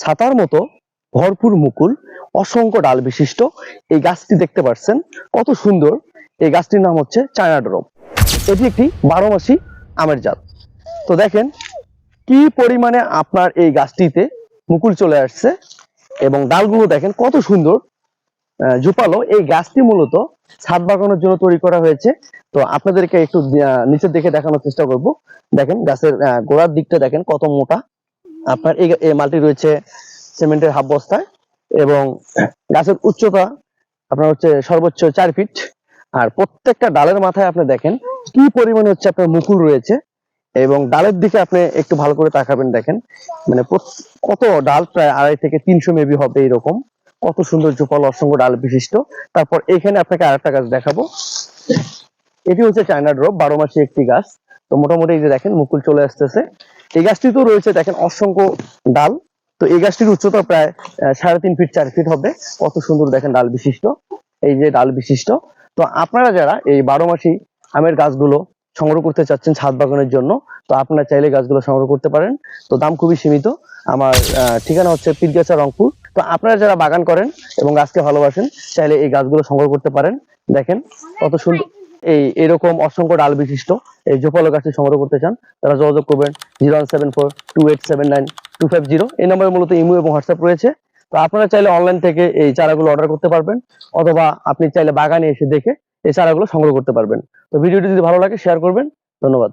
ছাতার মতো ভরপুর মুকুল, অসংখ্য ডাল বিশিষ্ট। এই গাছটি দেখতে পাচ্ছেন, কত সুন্দর। এই গাছটির নাম হচ্ছে চায়না ড্রপ। এটি একটি বারো মাসি আমের জাত। তো দেখেন, কি পরিমাণে আপনার এই গাছটিতে মুকুল চলে আসছে এবং ডালগুলো দেখেন কত সুন্দর ঝোপালো। এই গাছটি মূলত ছাদ বাগানোর জন্য তৈরি করা হয়েছে। তো আপনাদেরকে একটু নিচের দিকে দেখানোর চেষ্টা করব। দেখেন, গাছের গোড়ার দিকটা দেখেন কত মোটা। আপনার এই মালটি রয়েছে সিমেন্টের হাফ বস্তায় এবং গাছের উচ্চতা আপনার হচ্ছে সর্বোচ্চ চার ফিট। আর প্রত্যেকটা ডালের মাথায় আপনি দেখেন কি পরিমাণে হচ্ছে আপনার মুকুল রয়েছে এবং ডালের দিকে আপনি একটু ভালো করে তাকাবেন দেখেন। মানে কত ডাল প্রায় আড়াই থেকে তিনশো মেবি হবে এরকম। কত সুন্দর জোপাল অসংখ্য ডাল বিশিষ্ট। তারপর এখানে আপনাকে আরেকটা গাছ দেখাবো। এটি হচ্ছে চায়না ড্রপ, বারো মাসি একটি গাছ। তো মোটামুটি এই যে দেখেন, মুকুল চলে আসতেছে। এই গাছটি তো রয়েছে দেখেন অসংখ্য ডাল। তো এই গাছটির উচ্চতা প্রায় সাড়ে তিন ফিট, চার ফিট হবে। কত সুন্দর দেখেন ডাল বিশিষ্ট। এই যে ডাল বিশিষ্ট। তো আপনারা যারা এই বারো মাসি আমের গাছগুলো সংগ্রহ করতে চাচ্ছেন ছাদ বাগানের জন্য, তো আপনারা চাইলে গাছগুলো সংগ্রহ করতে পারেন। তো দাম খুবই সীমিত। আমার ঠিকানা হচ্ছে পীরগাছা রংপুর। তো আপনারা যারা বাগান করেন এবং গাছকে ভালোবাসেন, চাইলে এই গাছগুলো সংগ্রহ করতে পারেন। দেখেন কত সুন্দর এই এরকম অসংখ্য ডাল বিশিষ্ট। এই জোপালো গাছটি সংগ্রহ করতে চান, তারা যোগাযোগ করবেন zero one seven four two eight seven nine two five zero. এই নম্বরে মূলত ইমো এবং হোয়াটসঅ্যাপ রয়েছে। তো আপনারা চাইলে অনলাইন থেকে এই চারাগুলো অর্ডার করতে পারবেন, অথবা আপনি চাইলে বাগানে এসে দেখে এই চারাগুলো সংগ্রহ করতে পারবেন। তো ভিডিওটি যদি ভালো লাগে শেয়ার করবেন। ধন্যবাদ।